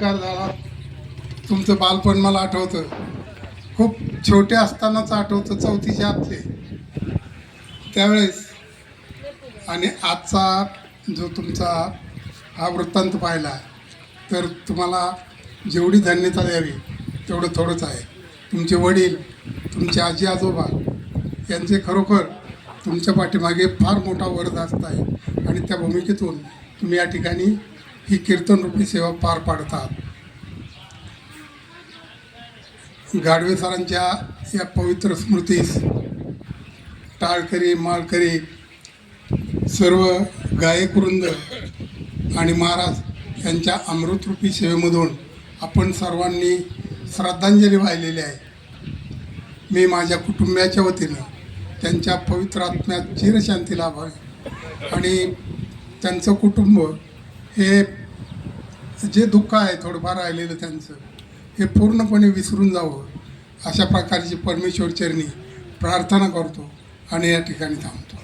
नमस्कार झाला तुमचं बालपण मला आठवतं. खूप छोटे असतानाच आठवतं चौथीच्या आतले त्यावेळेस आणि आजचा जो तुमचा हा वृत्तांत पाहिला तर तुम्हाला जेवढी धन्यता द्यावी तेवढं थोडंच आहे. तुमचे वडील तुमचे आजी आजोबा यांचे खरोखर तुमच्या पाठीमागे फार मोठा वरदास्त आहे. आणि त्या भूमिकेतून तुम्ही या ठिकाणी ही कीर्तनरूपी सेवा पार पाडतात. गाडवे सरांच्या या पवित्र स्मृतीस टाळकरी माळकरी सर्व गायकवृंद आणि महाराज यांच्या अमृतरूपी सेवेमधून आपण सर्वांनी श्रद्धांजली वाहिलेली आहे. मी माझ्या कुटुंबियाच्या वतीनं त्यांच्या पवित्र आत्म्यात चिरशांती लाभावी आणि त्यांचं कुटुंब हे जे दुःख आहे थोडंफार राहिलेलं त्यांचं हे पूर्णपणे विसरून जावं. अशा प्रकारची परमेश्वर चरणी प्रार्थना करतो आणि या ठिकाणी थांबतो.